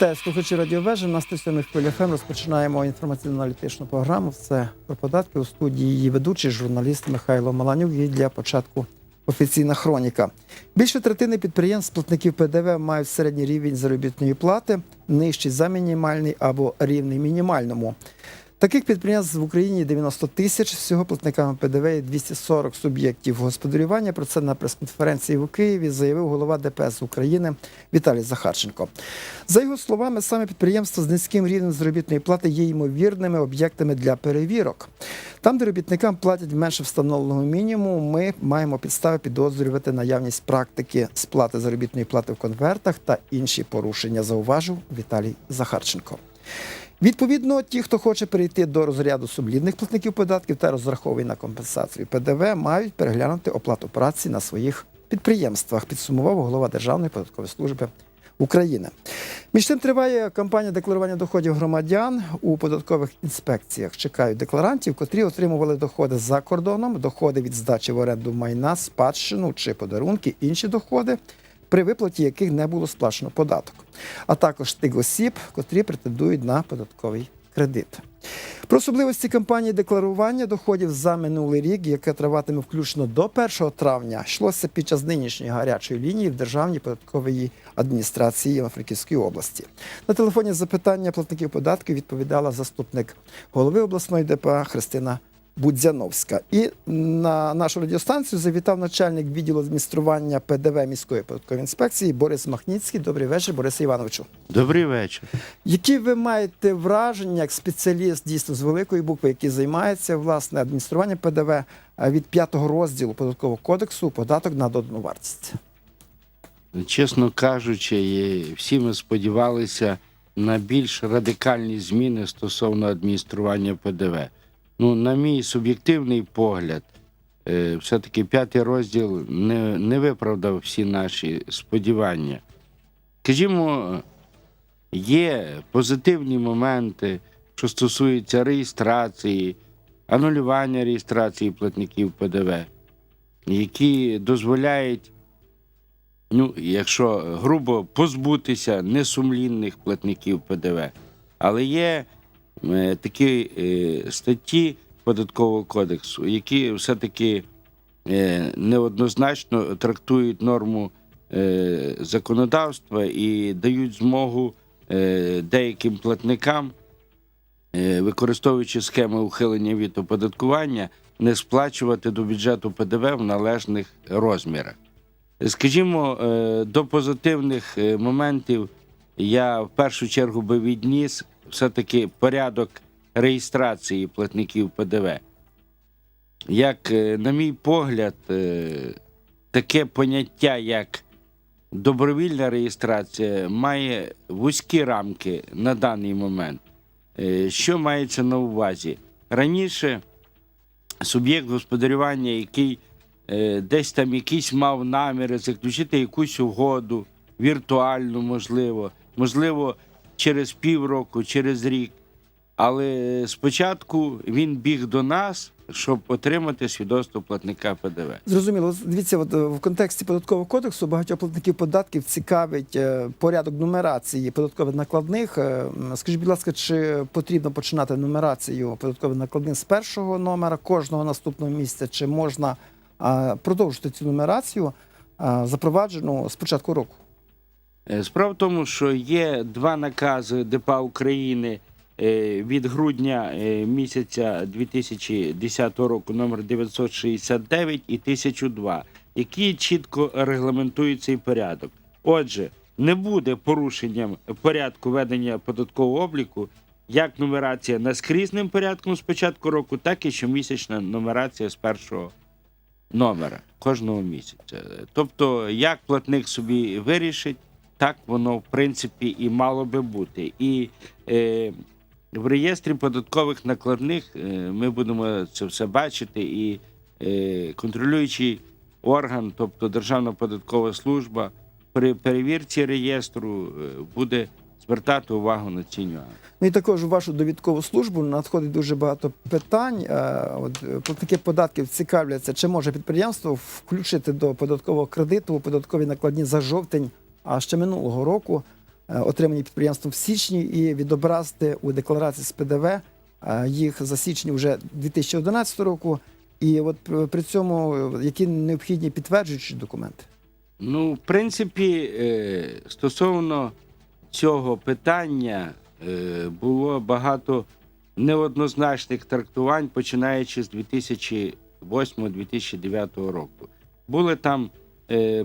Вітаю слухачі радіовежі. На 107 хвилі ФМ розпочинаємо інформаційно-аналітичну програму. Це про податки у студії її ведучий журналіст Михайло Маланюк. І для початку офіційна хроніка. Більше третини підприємств платників ПДВ мають середній рівень заробітної плати, нижчий за мінімальний або рівний мінімальному. Таких підприємств в Україні 90 тисяч. Всього платниками ПДВ є 240 суб'єктів господарювання. Про це на прес-конференції в Києві заявив голова ДПС України Віталій Захарченко. За його словами, саме підприємства з низьким рівнем заробітної плати є ймовірними об'єктами для перевірок. Там, де робітникам платять менше встановленого мінімуму, ми маємо підстави підозрювати наявність практики сплати заробітної плати в конвертах та інші порушення, зауважив Віталій Захарченко. Відповідно, ті, хто хоче перейти до розряду сумлінних платників податків та розраховує на компенсацію ПДВ, мають переглянути оплату праці на своїх підприємствах, підсумував голова Державної податкової служби України. Між тим триває кампанія декларування доходів громадян у податкових інспекціях. Чекають декларантів, котрі отримували доходи за кордоном, доходи від здачі в оренду майна, спадщину чи подарунки, інші доходи, при виплаті яких не було сплачено податок, а також тих осіб, котрі претендують на податковий кредит. Про особливості кампанії декларування доходів за минулий рік, яке триватиме включно до 1 травня, йшлося під час нинішньої гарячої лінії в Державній податковій адміністрації Івано-Франківської області. На телефоні запитання платників податків відповідала заступник голови обласної ДПА Христина Будзяновська. І на нашу радіостанцію завітав начальник відділу адміністрування ПДВ міської податкової інспекції Борис Махніцький. Добрий вечір, Борисе Івановичу. Добрий вечір. Які ви маєте враження як спеціаліст дійсно з великої букви, який займається власне адмініструванням ПДВ е, від п'ятого розділу податкового кодексу податок на додану вартість? Чесно кажучи, всі ми сподівалися на більш радикальні зміни стосовно адміністрування ПДВ. Ну, на мій суб'єктивний погляд, е, все-таки п'ятий розділ не, не виправдав всі наші сподівання. Скажімо, є позитивні моменти, що стосуються реєстрації, анулювання реєстрації платників ПДВ, які дозволяють ну, якщо грубо позбутися несумлінних платників ПДВ. Але є такі е, статті податкового кодексу, які все-таки е, неоднозначно трактують норму е, законодавства і дають змогу е, деяким платникам, е, використовуючи схеми ухилення від оподаткування, не сплачувати до бюджету ПДВ в належних розмірах. Скажімо, е, до позитивних е, моментів я в першу чергу би відніс все-таки порядок реєстрації платників ПДВ. Як, е, на мій погляд, е, таке поняття, як добровільна реєстрація, має вузькі рамки на даний момент. Е, Що мається на увазі? Раніше суб'єкт господарювання, який десь там якийсь мав наміри заключити якусь угоду, віртуальну, можливо, можливо, через півроку, через рік. Але спочатку він біг до нас, щоб отримати свідоцтво платника ПДВ. Зрозуміло, дивіться, от е, в контексті податкового кодексу багатьох платників податків цікавить е, порядок нумерації податкових накладних. Е, Скажіть, будь ласка, чи потрібно починати нумерацію податкових накладних з першого номера кожного наступного місяця, чи можна продовжити цю нумерацію, запроваджену з початку року? Е, Справа в тому, що є два накази ДПА України е, від грудня е, місяця 2010 року, номер 969 і 1002, які чітко регламентують цей порядок. Отже, не буде порушенням порядку ведення податкового обліку як нумерація наскрізним порядком з початку року, так і щомісячна нумерація з першого номера кожного місяця. Тобто, як платник собі вирішить, так воно в принципі і мало би бути. І е, в реєстрі податкових накладних е, ми будемо це все бачити, і е, контролюючий орган, тобто Державна податкова служба, при перевірці реєстру е, буде звертати увагу на ці нюанси. Ну і також у вашу довідкову службу надходить дуже багато питань. Е, От е, платники податків цікавляться, чи може підприємство включити до податкового кредиту у податкові накладні за жовтень, а ще минулого року е, отримані підприємством в січні, і відобразити у декларації з ПДВ е, їх за січень вже 2011 року. І от при- цьому е, які необхідні підтверджуючі документи. Ну, в принципі, стосовно цього питання було багато неоднозначних трактувань, починаючи з 2008-2009 року. Були там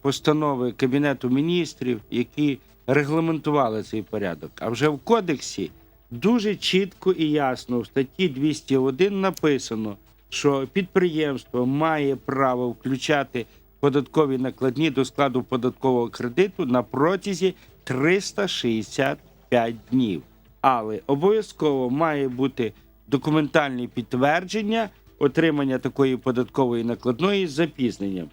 постанови Кабінету міністрів, які регламентували цей порядок. А вже в кодексі дуже чітко і ясно в статті 201 написано, що підприємство має право включати податкові накладні до складу податкового кредиту на протязі 365 днів. Але обов'язково має бути документальне підтвердження отримання такої податкової накладної з запізненням.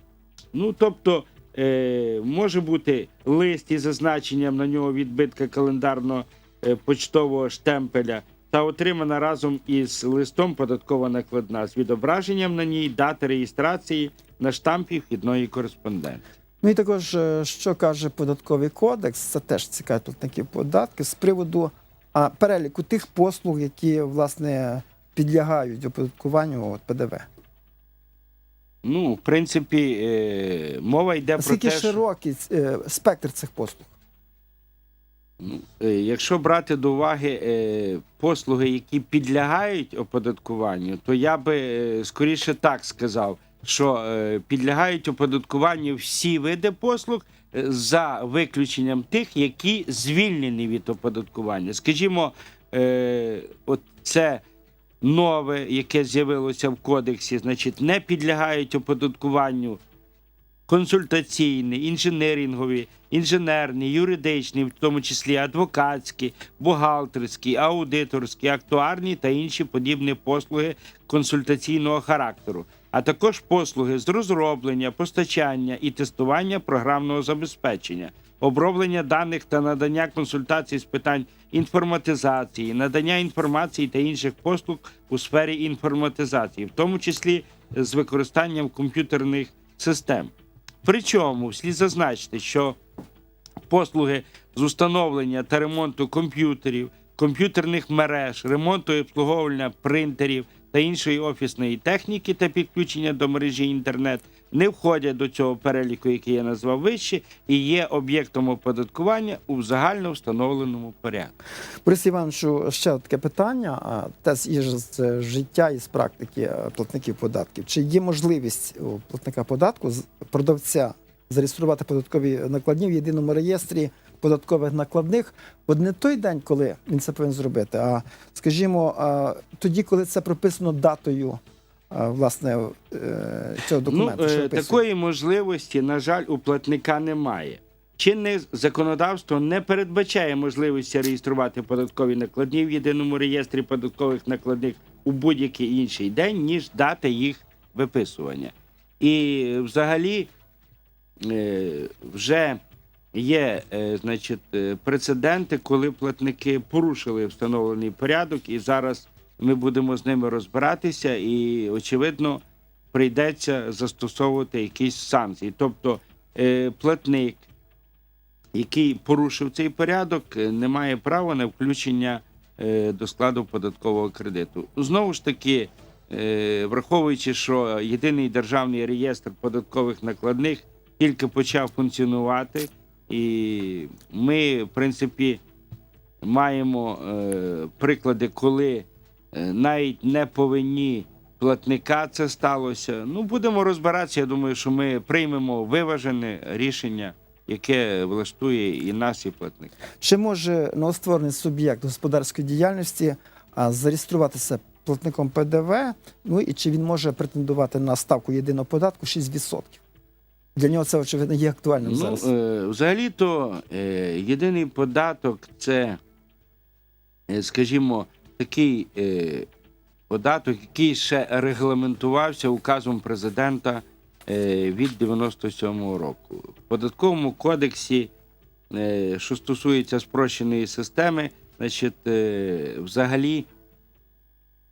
Ну, тобто, е, може бути лист із зазначенням на нього відбитка календарного е, почтового штемпеля та отримана разом із листом податкова накладна з відображенням на ній дати реєстрації на штампі вхідної кореспонденції. Ну і також, е, що каже податковий кодекс, це теж цікаві платників податків з приводу а, переліку тих послуг, які власне підлягають оподаткуванню от, ПДВ. Ну, в принципі, е, мова йде Наскільки про те, що... широкий е, спектр цих послуг? Ну, е, Якщо брати до уваги е, послуги, які підлягають оподаткуванню, то я би е, скоріше так сказав, що е, підлягають оподаткуванню всі види послуг е, за виключенням тих, які звільнені від оподаткування. Скажімо, е, от це нове, яке з'явилося в кодексі, значить, не підлягають оподаткуванню консультаційні, інженерингові, інженерні, юридичні, в тому числі адвокатські, бухгалтерські, аудиторські, актуарні та інші подібні послуги консультаційного характеру, а також послуги з розроблення, постачання і тестування програмного забезпечення. Оброблення даних та надання консультацій з питань інформатизації, надання інформації та інших послуг у сфері інформатизації, в тому числі з використанням комп'ютерних систем. Причому слід зазначити, що послуги з установлення та ремонту комп'ютерів, комп'ютерних мереж, ремонту і обслуговування принтерів та іншої офісної техніки та підключення до мережі інтернет не входять до цього переліку, який я назвав вище, і є об'єктом оподаткування у загально встановленому порядку. Борис Івановичу, ще таке питання, із з життя і з практики е, платників податків. Чи є можливість у платника податку продавця зареєструвати податкові накладні в єдиному реєстрі податкових накладних от не той день, коли він це повинен зробити, а скажімо, тоді, коли це прописано датою власне е, цього документу. ну, що е, такої можливості, на жаль, у платника немає. Чинне законодавство не передбачає можливості реєструвати податкові накладні в єдиному реєстрі податкових накладних у будь-який інший день, ніж дати їх виписування. І взагалі е, вже є значить, прецеденти, коли платники порушили встановлений порядок, і зараз ми будемо з ними розбиратися, і очевидно прийдеться застосовувати якісь санкції. Тобто е, платник, який порушив цей порядок, е, не має права на включення е, до складу податкового кредиту. Знову ж таки, враховуючи, що єдиний державний реєстр податкових накладних тільки почав функціонувати, і ми, в принципі, маємо приклади, коли навіть не повинні платника це сталося. Ну, будемо розбиратися. Я думаю, що ми приймемо виважене рішення, яке влаштує і нас, і платника. Чи може новостворений суб'єкт господарської діяльності зареєструватися платником ПДВ? Ну і чи він може претендувати на ставку єдиного податку 6%? Для нього це очевидно є актуальним Ну, зараз. е, взагалі-то е, єдиний податок це, е, скажімо, такий е, податок, який ще регламентувався указом президента е, від 97-го року. В податковому кодексі, е, що стосується спрощеної системи, значить, е, взагалі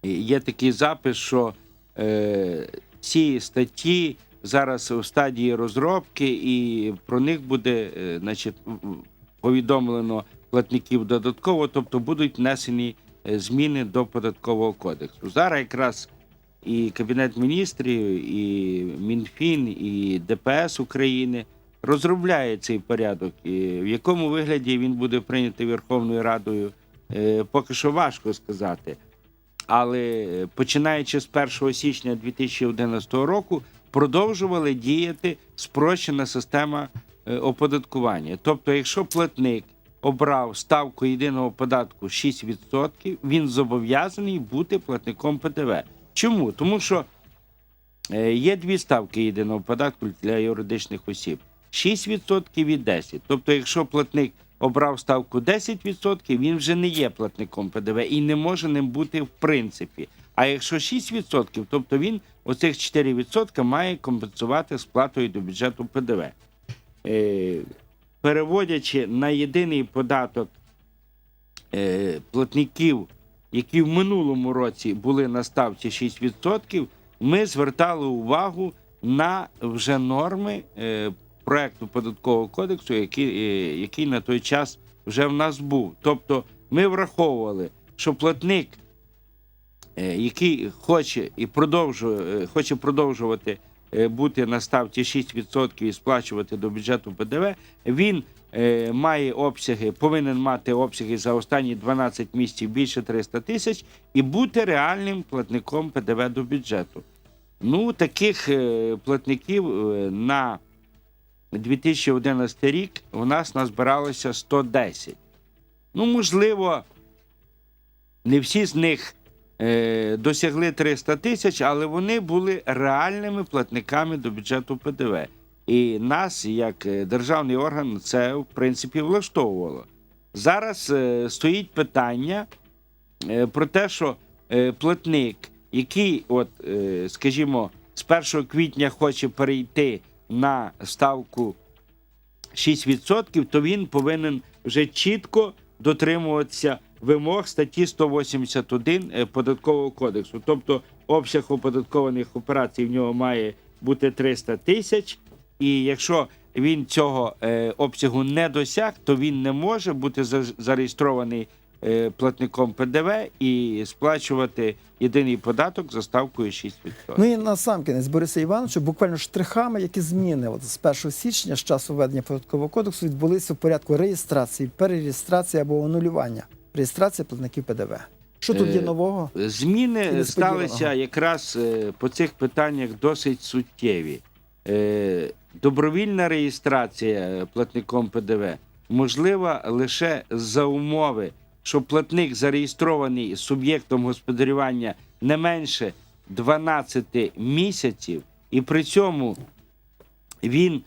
є такий запис, що е, ці статті зараз у стадії розробки, і про них буде е, значить, в- в- повідомлено платників додатково, тобто будуть внесені зміни до податкового кодексу. Зараз якраз і Кабінет міністрів, і Мінфін, і ДПС України розробляє цей порядок. І в якому вигляді він буде прийнятий Верховною Радою, е, поки що важко сказати. Але е, починаючи з 1 січня 2011 року продовжували діяти спрощена система е, оподаткування. Тобто, якщо платник обрав ставку єдиного податку 6%, він зобов'язаний бути платником ПДВ. Чому? Тому що е, є дві ставки єдиного податку для юридичних осіб: 6% і 10%. Тобто, якщо платник обрав ставку 10%, він вже не є платником ПДВ і не може ним бути в принципі. А якщо 6%, тобто він оцих 4% має компенсувати сплатою до бюджету ПДВ. Переводячи на єдиний податок е, платників, які в минулому році були на ставці 6%, ми звертали увагу на вже норми е, проекту податкового кодексу, який, е, який на той час вже в нас був. Тобто ми враховували, що платник, е, який хоче і продовжує, е, хоче продовжувати бути на ставці 6% і сплачувати до бюджету ПДВ, він е, має обсяги, повинен мати обсяги за останні 12 місяців більше 300 тисяч і бути реальним платником ПДВ до бюджету. Ну, таких е, платників е, на 2011 рік у нас назбиралося 110. Ну, можливо, не всі з них е, досягли 300 тисяч, але вони були реальними платниками до бюджету ПДВ. І нас, як е, державний орган, це в принципі влаштовувало. Зараз е, стоїть питання е, про те, що е, платник, який, от, е, скажімо, з 1 квітня хоче перейти на ставку 6%, то він повинен вже чітко дотримуватися вимог статті 181 е, податкового кодексу. Тобто обсяг оподаткованих операцій в нього має бути 300 тисяч. І якщо він цього е, обсягу не досяг, то він не може бути за- зареєстрований е, платником ПДВ і сплачувати єдиний податок за ставкою 6%. Ну і на сам кінець Бориса Івановича, буквально штрихами, які зміни от з 1 січня, з часу введення податкового кодексу, відбулися в порядку реєстрації, перереєстрації або анулювання реєстрації платників ПДВ. Що тут є Е, нового? Зміни сталися якраз е, по цих питаннях досить суттєві. Е, Добровільна реєстрація платником ПДВ можлива лише за умови, що платник зареєстрований суб'єктом господарювання не менше 12 місяців, і при цьому він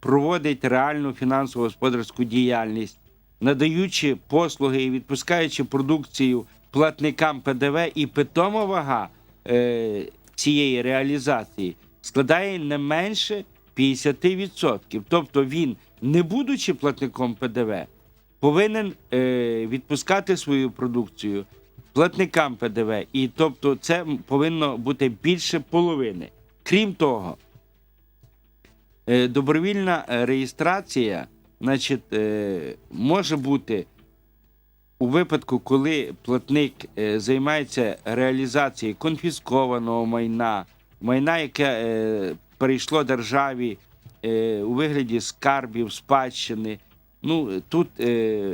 проводить реальну фінансово господарську діяльність, надаючи послуги і відпускаючи продукцію платникам ПДВ, і питома вага е, цієї реалізації складає не менше 50%. Тобто він, не будучи платником ПДВ, повинен е, відпускати свою продукцію платникам ПДВ, і тобто це повинно бути більше половини. Крім того, е, добровільна е, реєстрація, значить, е, може бути у випадку, коли платник е, займається реалізацією конфіскованого майна, майна, яке е, перейшло державі у вигляді скарбів, спадщини. Ну тут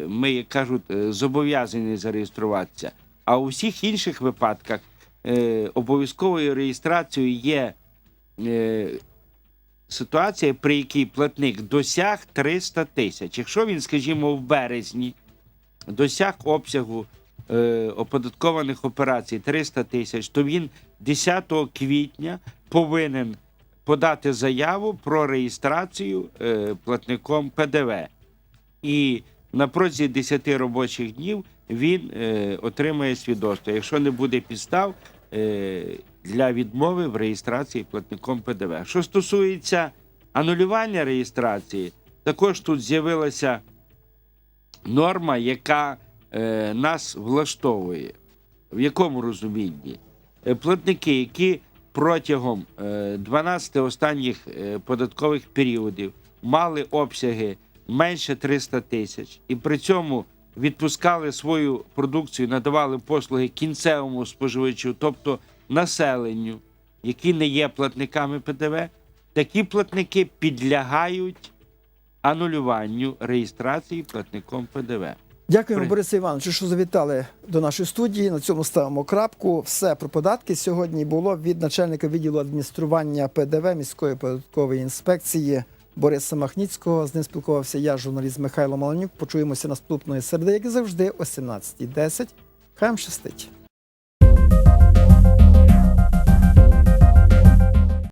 ми, як кажуть, зобов'язані зареєструватися. А у всіх інших випадках обов'язковою реєстрацією є ситуація, при якій платник досяг 300 тисяч. Якщо він, скажімо, в березні досяг обсягу е, оподаткованих операцій 300 тисяч, то він 10 квітня повинен подати заяву про реєстрацію е, платником ПДВ. І на протязі 10 робочих днів він е, отримає свідоцтво. Якщо не буде підстав е, для відмови в реєстрації платником ПДВ. Що стосується анулювання реєстрації, також тут з'явилася норма, яка е, нас влаштовує. В якому розумінні? Е, Платники, які протягом е, 12 останніх е, податкових періодів мали обсяги менше 300 тисяч, і при цьому відпускали свою продукцію, надавали послуги кінцевому споживачу, тобто населенню, які не є платниками ПДВ, такі платники підлягають анулюванню реєстрації платником ПДВ. Дякуємо, Борисе Івановичу, що завітали до нашої студії. На цьому ставимо крапку. Все про податки сьогодні було від начальника відділу адміністрування ПДВ міської податкової інспекції Бориса Махніцького. З ним спілкувався я, журналіст Михайло Маланюк. Почуємося наступної середи, як і завжди, о 17.10. Хай вам щастить.